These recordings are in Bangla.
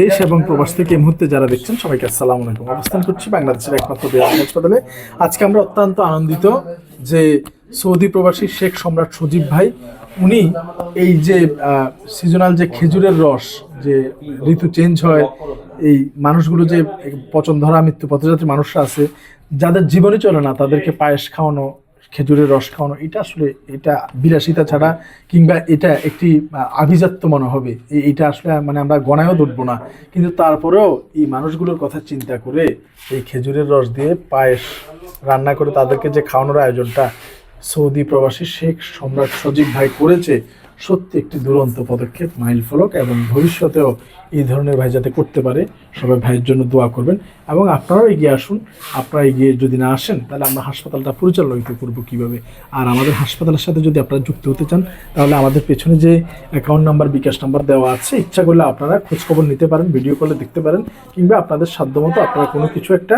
দেশ এবং প্রবাস থেকে মুহূর্তে যারা দেখছেন, সবাইকে আসসালামু আলাইকুম। অবস্থান করছি বাংলাদেশের একমাত্র বেয়ার হাসপাতালে। আজকে আমরা অত্যন্ত আনন্দিত যে সৌদি প্রবাসী শেখ সম্রাট সজীব ভাই, উনি এই যে সিজনাল যে খেজুরের রস, যে ঋতু চেঞ্জ হয়, এই মানুষগুলো যে পচন ধরা মৃত্যু পথযাত্রী মানুষরা আছে, যাদের জীবনে চলে না, তাদেরকে পায়েস খাওয়ানো খেজুরের রস খাওয়ানো, এটা আসলে এটা বিলাসিতা ছাড়া কিংবা এটা একটি আভিজাত্য মনে হবে। এটা আসলে মানে আমরা গণায়ও ধরবো না। কিন্তু তারপরেও এই মানুষগুলোর কথা চিন্তা করে এই খেজুরের রস দিয়ে পায়েস রান্না করে তাদেরকে যে খাওয়ানোর আয়োজনটা সৌদি প্রবাসী শেখ সম্রাট সজীব ভাই করেছে সত্যি একটি দুরন্ত পদক্ষেপ, মাইল ফলক এবং ভবিষ্যতেও এই ধরনের ভাই যাতে করতে পারে, সবাই ভাইয়ের জন্য দোয়া করবেন। এবং আপনারাও এগিয়ে আসুন। আপনারা এগিয়ে যদি না আসেন, তাহলে আমরা হাসপাতালটা পরিচালিত করব কীভাবে? আর আমাদের হাসপাতালের সাথে যদি আপনারা যুক্ত হতে চান, তাহলে আমাদের পেছনে যে অ্যাকাউন্ট নাম্বার বিকাশ নাম্বার দেওয়া আছে, ইচ্ছা করলে আপনারা খোঁজখবর নিতে পারেন ভিডিও কলে দেখতে পারেন, কিংবা আপনাদের সাধ্যমতো আপনারা কোনো কিছু একটা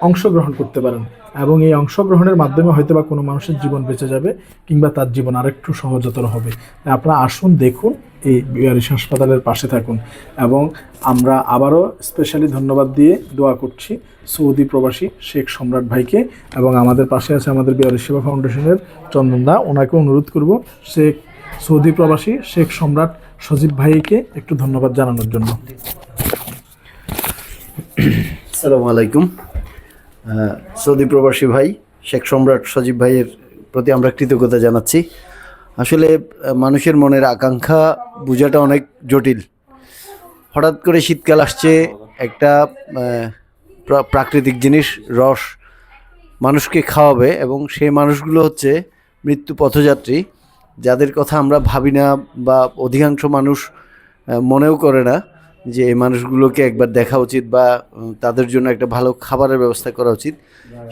অংশগ্রহণ করতে পারেন। এবং এই অংশগ্রহণের মাধ্যমে হয়তো বা কোনো মানুষের জীবন বেঁচে যাবে, কিংবা তার জীবন আরেকটু সহজতর হবে। আপনারা আসুন, দেখুন, এই বিহারিস হাসপাতালের পাশে থাকুন। এবং আমরা আবারও স্পেশালি ধন্যবাদ দিয়ে দোয়া করছি সৌদি প্রবাসী শেখ সম্রাট ভাইকে এবং আমাদের পাশে আছে আমাদের বিহারি সেবা ফাউন্ডেশনের চন্দনদা ওনাকে অনুরোধ করব শেখ, সৌদি প্রবাসী শেখ সম্রাট সজীব ভাইকে একটু ধন্যবাদ জানানোর জন্য। আসসালামু আলাইকুম। সৌদি প্রবাসী ভাই, শেখ সম্রাট সজীব ভাইয়ের প্রতি আমরা কৃতজ্ঞতা জানাচ্ছি। আসলে মানুষের মনের আকাঙ্ক্ষা বোঝাটা অনেক জটিল। হঠাৎ করে শীতকাল আসছে, একটা প্রা- প্রাকৃতিক জিনিস, রস মানুষকে খাওয়াবে এবং সেই মানুষগুলো হচ্ছে মৃত্যু পথযাত্রী, যাদের কথা আমরা ভাবি না বা অধিকাংশ মানুষ মনেও করে না যে এই মানুষগুলোকে একবার দেখা উচিত বা তাদের জন্য একটা ভালো খাবারের ব্যবস্থা করা উচিত।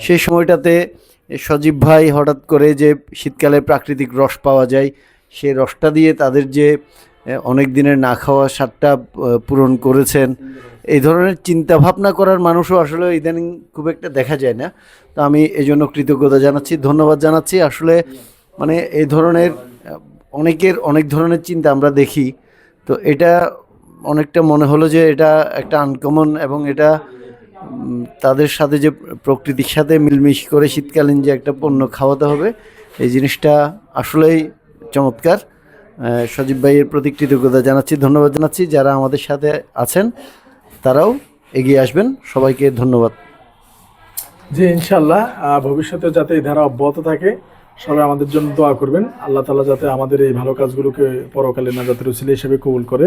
সেই সময়টাতে সজীব ভাই হঠাৎ করে যে শীতকালে প্রাকৃতিক রস পাওয়া যায় সেই রসটা দিয়ে তাদের যে অনেক দিনের না খাওয়া স্বাদটা পূরণ করেছেন। এই ধরনের চিন্তা ভাবনা করার মানুষও আসলে ইদানিং খুব একটা দেখা যায় না। তো আমি এই জন্য কৃতজ্ঞতা জানাচ্ছি, ধন্যবাদ জানাচ্ছি। আসলে মানে এই ধরনের অনেকের অনেক ধরনের চিন্তা আমরা দেখি। তো এটা অনেকটা মনে হলো যে এটা একটা আনকমন এবং এটা তাদের সাথে যে প্রকৃতির সাথে মিলমিশ করে শীতকালীন যে একটা পণ্য খাওয়াতে হবে, এই জিনিসটা আসলেই চমৎকার। সজীব ভাইয়ের প্রতি কৃতজ্ঞতা জানাচ্ছি, ধন্যবাদ জানাচ্ছি। যারা আমাদের সাথে আছেন, তারাও এগিয়ে আসবেন। সবাইকে ধন্যবাদ। জি, ইনশাল্লাহ ভবিষ্যতে যাতে এই ধারা অব্যাহত থাকে সবাই আমাদের জন্য দোয়া করবেন। আল্লাহ তালা যাতে আমাদের এই ভালো কাজগুলোকে পরকালে না যাতে উচিলে হিসেবে কবুল করে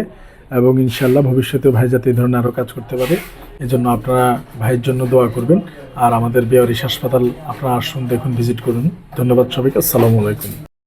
এবং ইনশাল্লাহ ভবিষ্যতে ভাই যাতে এই ধরনের আরও কাজ করতে পারে। এই জন্য আপনারা ভাইয়ের জন্য দোয়া করবেন। আর আমাদের বেয়ারিশ হাসপাতাল আপনারা আসুন, দেখুন, ভিজিট করুন। ধন্যবাদ সবাইকে। আসসালামু আলাইকুম।